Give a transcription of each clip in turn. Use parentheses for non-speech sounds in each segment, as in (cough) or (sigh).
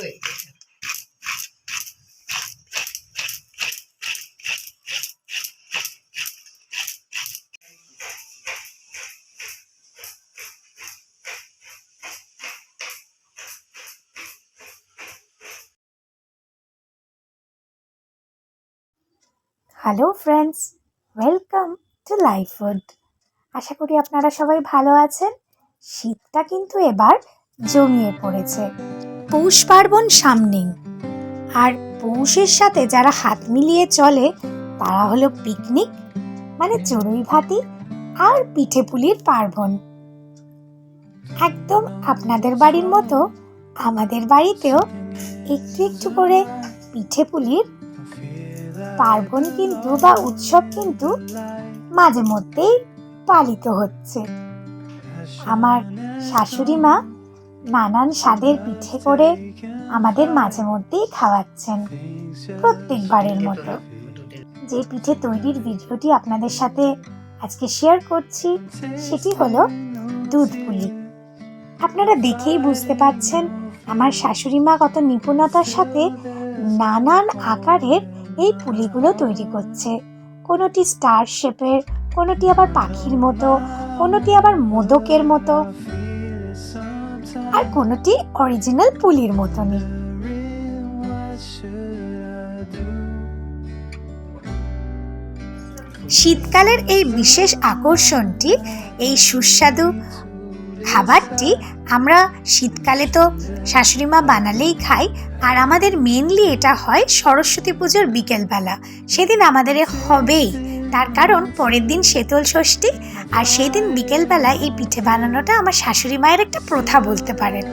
হয়ে গেছে hello friends welcome to life আশা করি আপনারা সবাই ভালো আছেন। শীতটা কিন্তু এবার জমিয়ে পড়েছে। পৌষ পার্বণ সামনেই আর পৌষের সাথে যারা হাত মিলিয়ে চলে, তারা হলো পিকনিক মানে চড়ুই ভাতি আর পিঠে পুলির পার্বণ। একদম আপনাদের বাড়ির মতো আমাদের বাড়িতেও একটু একটু করে পিঠে পুলির পার্বণ কিন্তু বা উৎসব কিন্তু মাঝে মধ্যেই পালিত হচ্ছে। আমার শাশুড়ি মা নানান স্বাদের পিঠে করে আমাদের মাঝে মধ্যেই খাওয়াচ্ছেন প্রত্যেকবারের মতো। যে পিঠে তৈরির ভিডিওটি আপনাদের সাথে আজকে শেয়ার করছি, সেটি হলো দুধ পুলি। আপনারা দেখেই বুঝতে পারছেন আমার শাশুড়ি মা কত নিপুণতার সাথে নানান আকারের এই পুলিগুলো তৈরি করছে। কোনোটি স্টার শেপের কোনোটি আবার পাখির মতো, কোনোটি আবার মোদকের মতো। আর কোনোটি অরিজিনাল পুলির মতনই। শীতকালের এই বিশেষ আকর্ষণটি, এই সুস্বাদু খাবারটি আমরা শীতকালে তো শাশুড়ি মা বানালেই খাই, আর আমাদের মেনলি এটা হয় সরস্বতী পুজোর বিকেলবেলা। সেদিন আমাদের হবেই। তার কারণ পরের দিন শীতল ষষ্ঠী আর সেই দিন বিকেলবেলা এই পিঠে বানানোটা আমার শাশুড়ি মায়ের একটা প্রথা বলতে পারেন।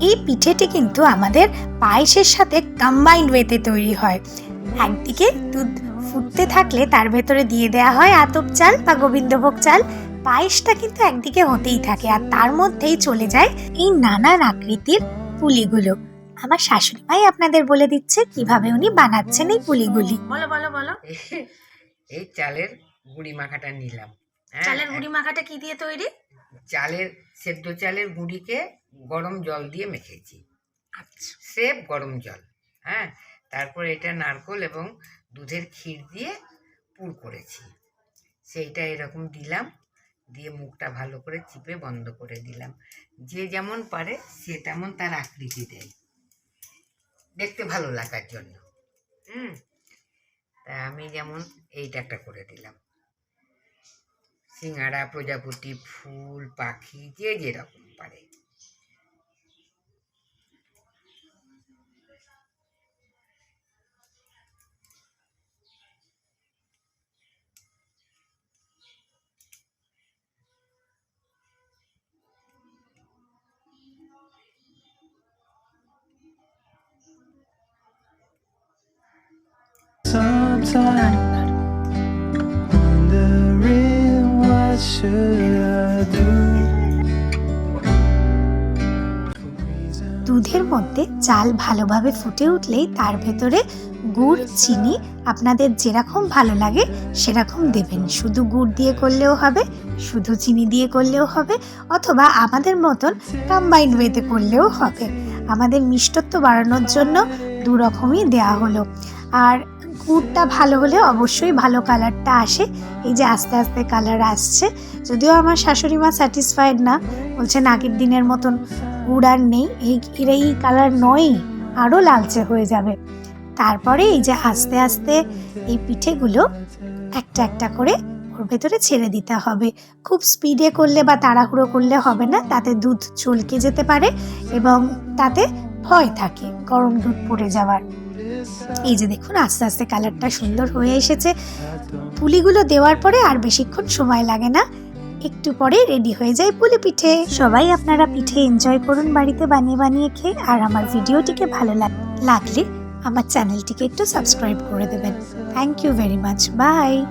এই পিঠেটি কিন্তু আমাদের পায়েসের সাথে কম্বাইন্ড ওয়েতে তৈরি হয়। একদিকে দুধ ফুটতে থাকলে তার ভেতরে দিয়ে দেওয়া হয় আতপ চাল বা গোবিন্দভোগ চাল। পায়েসটা কিন্তু একদিকে হতেই থাকে আর তার মধ্যেই চলে যায় এই নানান আকৃতির পুলিগুলো। আমার শাশুড়ি মাই আপনাদের বলে দিচ্ছে কীভাবে উনি বানাচ্ছেন এই পুলিগুলি। বলো বলো বলো। (laughs) এই চালের গুঁড়ি মাখাটা নিলাম। হ্যাঁ, চালের গুঁড়ি মাখাটা কি দিয়ে তৈরি? চালের সেদ্ধ চালের গুঁড়িকে গরম জল দিয়ে মেখেছি। আচ্ছা। সেব গরম জল। হ্যাঁ তারপর এটা নারকোল এবং দুধের ক্ষীর দিয়ে পুর করেছি। সেইটা এরকম দিলাম দিয়ে মুখটা ভালো করে চিপে বন্ধ করে দিলাম। যে যেমন পারে সে তেমন তার আকৃতি দেয়। দেখতে ভালো লাগার জন্য। হুম? তা আমি যেমন এইটা একটা করে দিলাম। সিঙ্গারা প্রজাপতি ফুল পাখি যে যেরকম পারে। দুধের মধ্যে চাল ভালোভাবে ফুটে উঠলেই তার ভেতরে গুড়, চিনি আপনাদের যেরকম ভালো লাগে সেরকম দেবেন। শুধু গুড় দিয়ে করলেও হবে, শুধু চিনি দিয়ে করলেও হবে, অথবা আমাদের মতন কম্বাইন্ড ওয়েতে করলেও হবে। আমাদের মিষ্টত্ব বাড়ানোর জন্য দু রকমই দেওয়া হলো। আর গুড়টা ভালো হলে অবশ্যই ভালো কালারটা আসে। এই যে আস্তে আস্তে কালার আসছে। যদিও আমার শাশুড়ি মা স্যাটিসফাইড না, বলছেন আগের দিনের মতন গুড় আর নেই। এই, এর এই কালার নয়ই আরও লালচে হয়ে যাবে। তারপরে এই যে আস্তে আস্তে এই পিঠেগুলো একটা একটা করে ওর ভেতরে ছেড়ে দিতে হবে। খুব স্পিডে করলে বা তাড়াহুড়ো করলে হবে না, তাতে দুধ চলকে যেতে পারে এবং তাতে ভয় থাকে গরম দুধ পড়ে যাওয়ার। এই যে দেখুন, আস্তে আস্তে কালারটা সুন্দর হয়ে এসেছে। পুলিগুলো দেওয়ার পরে আর বেশিক্ষণ সময় লাগে না। একটু পরে রেডি হয়ে যায় পুলি পিঠে। সবাই আপনারা পিঠে এনজয় করুন, বাড়িতে বানিয়ে বানিয়ে খেয়ে। আর আমার ভিডিওটিকে ভালো লাগ- লাগলে আমার চ্যানেলটিকে একটু সাবস্ক্রাইব করে দেবেন। Thank you very much bye